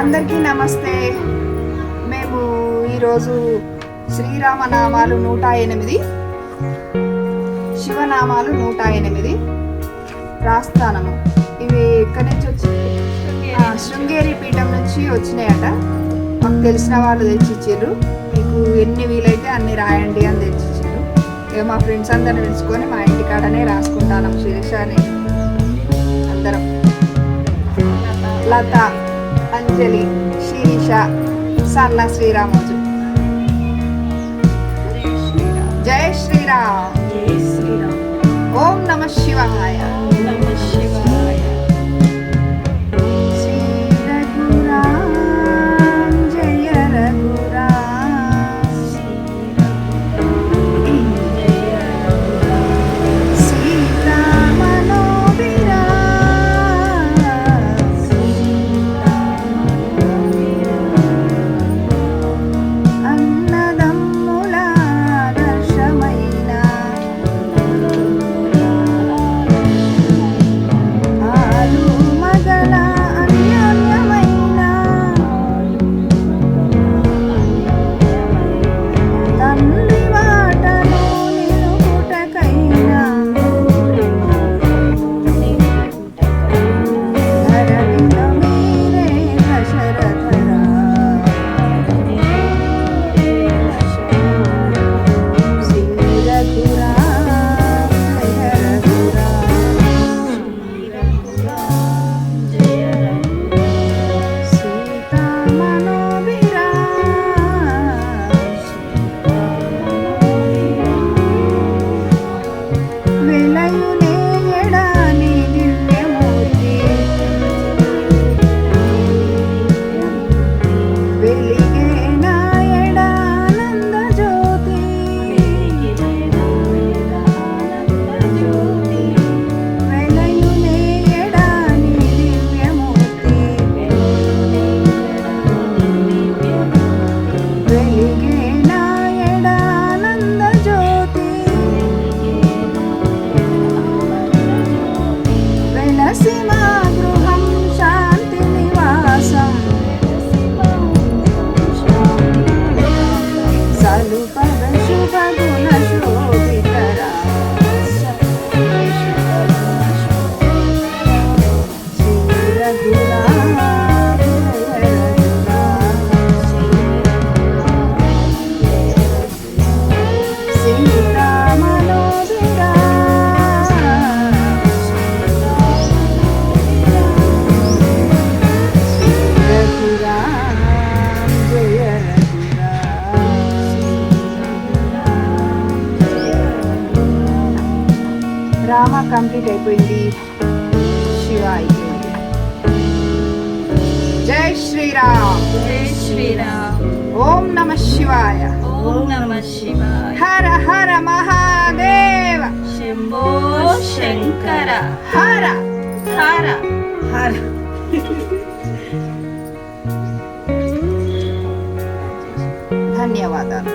అందరికీ నమస్తే. మేము ఈరోజు శ్రీరామనామాలు నూట ఎనిమిది శివనామాలు నూట ఎనిమిది రాస్తానము. ఇవి ఎక్కడి నుంచి వచ్చి శృంగేరి పీఠం నుంచి వచ్చినాయట. మాకు తెలిసిన వాళ్ళు తెచ్చిచ్చారు. మీకు ఎన్ని వీలైతే అన్ని రాయండి అని తెచ్చిచ్చారు. ఇక మా ఫ్రెండ్స్ అందరిని పిలుచుకొని మా ఇంటి కాడనే రాసుకుంటాను శిరీష అని అందరం. లత. అంజలి శిరీష సన్న శ్రీరామోజు. రామ కంప్లీట్ అయిపోయింది శివ అయిపోయింది జై శ్రీరామ్ జై శ్రీరామ్ ఓం నమ శివాయ ఓం నమ శివాయ హర హర మహాదేవ శంభో శంకర హర హర హర ధన్యవాదాలు